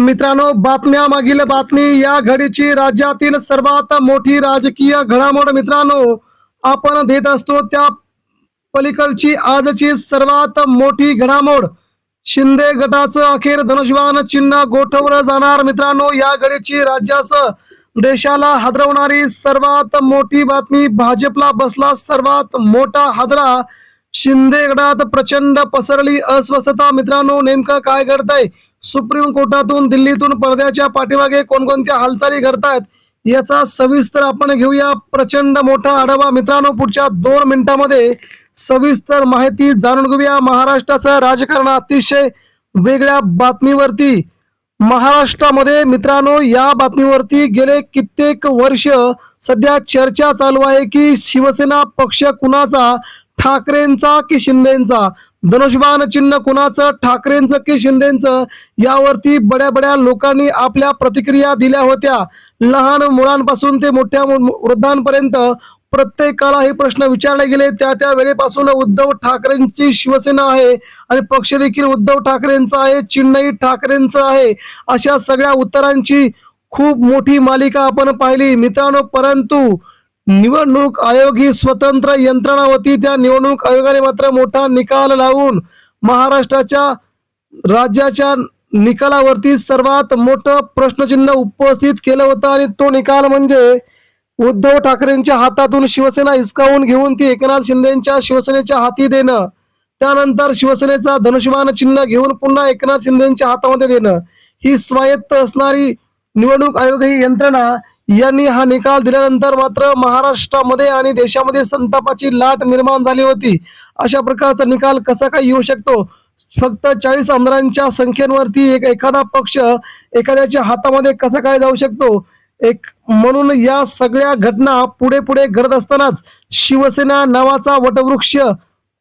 मित्रांनो बातम्या मागील बातमी या घडीची राज्यातील सर्वात मोठी राजकीय घडामोड मित्रांनो आपण देत असतो त्या पलीकडची आजची सर्वात मोठी घडामोड. शिंदे गटाचं अखेर धनुष्यबाण चिन्ह गोठवलं जाणार मित्रांनो या घडीची राज्यासह देशाला हादरवणारी सर्वात मोठी बातमी भाजपला बसला सर्वात मोठा हादरा. शिंदे गटात प्रचंड पसरली अस्वस्थता मित्रांनो नेमकं काय घडतंय? सुप्रीम कोर्टातून दिल्लीतून पडद्याच्या पाठीमागे कोणकोणत्या हालचाली घडतायत याचा सविस्तर आपण घेऊया. प्रचंड मोठा आढावा. मित्रांनो पुढच्या दोन मिनिटांमध्ये सविस्तर माहिती जाणून घेऊया. महाराष्ट्राचं राजकारण अतिशय वेगळ्या बातमीवरती. महाराष्ट्रामध्ये मित्रांनो या बातमीवरती गेले कित्येक वर्ष सध्या चर्चा चालू आहे की शिवसेना पक्ष कुणाचा? ठाकरेंचा की शिंदेचा? धनुष्यबाण चिन्ह कुणाचं? ठाकरेंचं की शिंदेचं? यावरती बड्या बड्या लोकांनी आपल्या प्रतिक्रिया दिल्या होत्या. लहान मुलांपासून ते मोठ्या वृद्धांपर्यंत प्रत्येकाला हे प्रश्न विचारले गेले. त्या त्या वेळेपासून उद्धव ठाकरेंची शिवसेना आहे आणि पक्ष देखील उद्धव ठाकरेंचा आहे चिन्हही ठाकरेंचं आहे. अशा सगळ्या उत्तरांची खूप मोठी मालिका आपण पाहिली. मित्रांनो परंतु निवडणूक आयोग ही स्वतंत्र यंत्रणा होती. त्या निवडणूक आयोगाने मात्र मोठा निकाल लावून महाराष्ट्राच्या राज्याच्या निकालावरती सर्वात मोठं प्रश्नचिन्ह उपस्थित केलं होतं आणि तो निकाल म्हणजे उद्धव ठाकरेंच्या हातातून शिवसेना हिसकावून घेऊन ती एकनाथ शिंदेच्या शिवसेनेच्या हाती देणं. त्यानंतर शिवसेनेचा धनुष्यबाण चिन्ह घेऊन पुन्हा एकनाथ शिंदेच्या हातामध्ये देणं. ही स्वायत्त असणारी निवडणूक आयोग ही यंत्रणा यांनी हा निकाल दिल्यानंतर मात्र महाराष्ट्रामध्ये आणि देशामध्ये संतापाची लाट निर्माण झाली होती. अशा प्रकारचा निकाल कसा काय येऊ शकतो? फक्त चाळीस आमदारांच्या संख्येवरती एक एखादा पक्ष एखाद्याच्या हातामध्ये कसा काय जाऊ शकतो? एक म्हणून या सगळ्या घटना पुढे पुढे घडत असतानाच शिवसेना नावाचा वटवृक्ष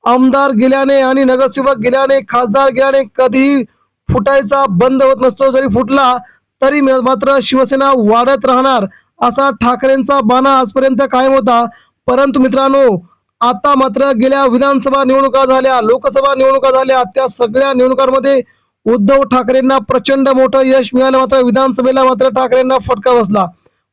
आमदार गेल्याने आणि नगरसेवक गेल्याने खासदार गेल्याने कधीही फुटायचा बंद होत नसतो. जरी फुटला तरी मात्र शिवसेना वाढत राहणार. असा ठाकरेंचा बाणा आजपर्यंत कायम होता. परंतु मित्रांनो आता मात्र गेल्या विधानसभा निवडणुका झाल्या लोकसभा निवडणुका झाल्या त्या सगळ्या निवडणुकांमध्ये उद्धव ठाकरेंना प्रचंड मोठं यश मिळालं मात्र विधानसभेला मात्र ठाकरेंना फटका बसला.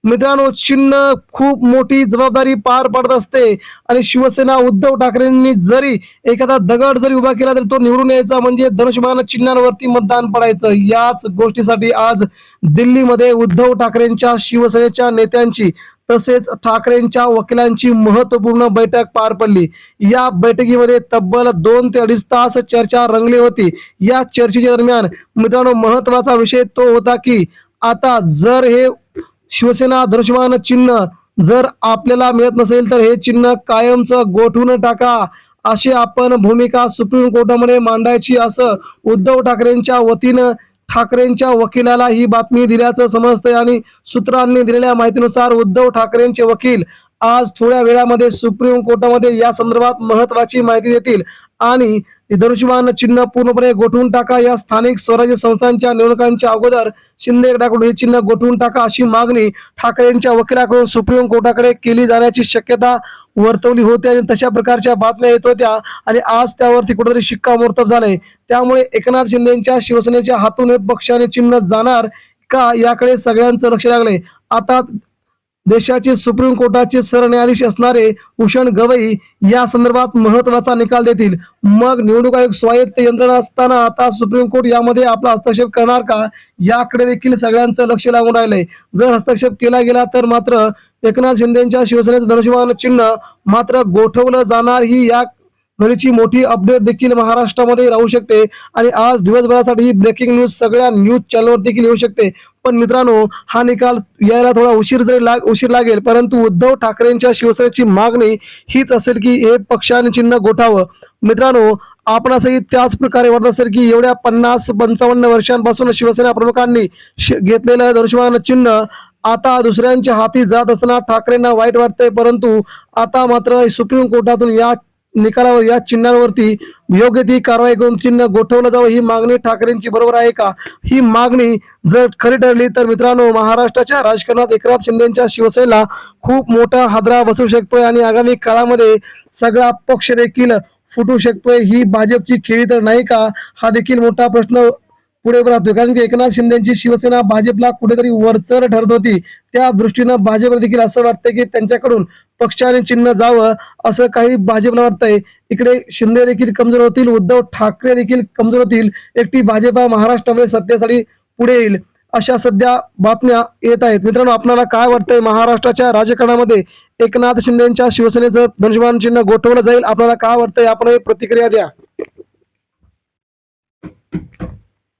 मित्रांनो चिन्ह खूप मोठी जबाबदारी पार पाडत असते. आणि शिवसेना उद्धव ठाकरेंनी जरी एखादा दगड जरी उभा केला तरी तो निवडून यायचा. म्हणजे धनुष्यबाण चिन्हांवरती मतदान पडायचं. याच गोष्टीसाठी आज दिल्लीमध्ये उद्धव ठाकरेंच्या शिवसेनेच्या नेत्यांची तसेच ठाकरेंच्या वकिलांची महत्त्वपूर्ण बैठक पार पडली. या बैठकीमध्ये तब्बल दोन ते अडीच तास चर्चा रंगली होती. या चर्चेच्या दरम्यान मित्रांनो महत्त्वाचा विषय तो होता की आता जर हे शिवसेना दृश्यमान चिन्ह जर आपल्याला मिळत नसेल तर हे चिन्ह कायमचं गोठून टाका. अशी आपण भूमिका सुप्रीम कोर्टामध्ये मांडायची असं उद्धव ठाकरेंच्या वतीनं ठाकरेंच्या वकिलाला ही बातमी दिल्याचं समजतंय आणि सूत्रांनी दिलेल्या माहितीनुसार उद्धव ठाकरेंचे वकील आज थोड्या वेळामध्ये सुप्रीम कोर्टामध्ये या संदर्भात महत्वाची माहिती देतील. आणि धनुष्यबाण चिन्ह पूर्णपणे गोठवून टाका. या स्थानिक स्वराज्य संस्थांच्या निवडणुकांच्या अगोदर शिंदे गटाकडून हे चिन्ह गोठवून टाका अशी मागणी ठाकरेंच्या वकिलाकडून सुप्रीम कोर्टाकडे केली जाण्याची शक्यता वर्तवली होती आणि तशा प्रकारच्या बातम्या येत होत्या आणि आज त्यावरती कुठेतरी शिक्कामोर्तब झालंय. त्यामुळे एकनाथ शिंदेच्या शिवसेनेच्या हातून हे पक्षाने चिन्ह जाणार का याकडे सगळ्यांचं लक्ष लागले आता देशाचे सुप्रीम कोर्टाचे सरन्यायाधीश असणारे भूषण गवई या संदर्भात महत्त्वाचा निकाल देतील. मग निवडणूक आयोग स्वायत्त यंत्रणा असताना आता सुप्रीम कोर्ट यामध्ये आपला हस्तक्षेप करणार का? याकडे देखील सगळ्यांचं लक्ष लागून राहिलंय. जर हस्तक्षेप केला गेला तर मात्र एकनाथ शिंदेच्या शिवसेनेचं धनुष्यबाण चिन्ह मात्र गोठवलं जाणार. ही या घडीची मोठी अपडेट देखील महाराष्ट्रामध्ये राहू शकते. आणि आज दिवसभरासाठी ब्रेकिंग न्यूज सगळ्या न्यूज चॅनलवर देखील येऊ शकते. पण मित्रांनो हा निकाल यायला थोडा उशीर जरी लाग उशीर लागेल परंतु उद्धव ठाकरेंच्या शिवसेनेची मागणी हीच असेल की हे पक्षाने चिन्ह गोठावं. मित्रांनो आपण असंही त्याच प्रकारे वाटत असेल की एवढ्या पन्नास पंचावन्न वर्षांपासून शिवसेना प्रमुखांनी घेतलेलं धनुष्यबाण चिन्ह आता दुसऱ्यांच्या हाती जात असताना ठाकरेंना वाईट वाटतंय परंतु आता मात्र सुप्रीम कोर्टातून या निकालावर या चिन्हांवरती योग्य ती कारवाई करून चिन्ह गोठवलं जावं ही मागणी ठाकरेंची बरोबर आहे का? ही मागणी जर खरी ठरली तर मित्रांनो महाराष्ट्राच्या राजकारणात एकनाथ शिंदेच्या शिवसेनेला खूप मोठा हादरा बसू शकतोय आणि आगामी काळामध्ये सगळा पक्ष देखील फुटू शकतोय. ही भाजपची खेळी तर नाही का? हा देखील मोठा प्रश्न पुढे राहतोय. कारण की एकनाथ शिंदेची शिवसेना भाजपला कुठेतरी वरचर ठरत होती. त्या दृष्टीनं भाजपला देखील असं वाटतं की त्यांच्याकडून पक्ष आणि चिन्ह जावं असं काही भाजपला वाटतंय. इकडे शिंदे देखील कमजोर होतील उद्धव ठाकरे देखील कमजोर होतील. एकटी भाजपा महाराष्ट्रामध्ये सत्तेसाठी पुढे येईल अशा सध्या बातम्या येत आहेत. मित्रांनो आपल्याला काय वाटतंय? महाराष्ट्राच्या राजकारणामध्ये एकनाथ शिंदेच्या शिवसेनेचं धनुष्यबाण चिन्ह गोठवलं जाईल. आपल्याला काय वाटतंय? आपण प्रतिक्रिया द्या.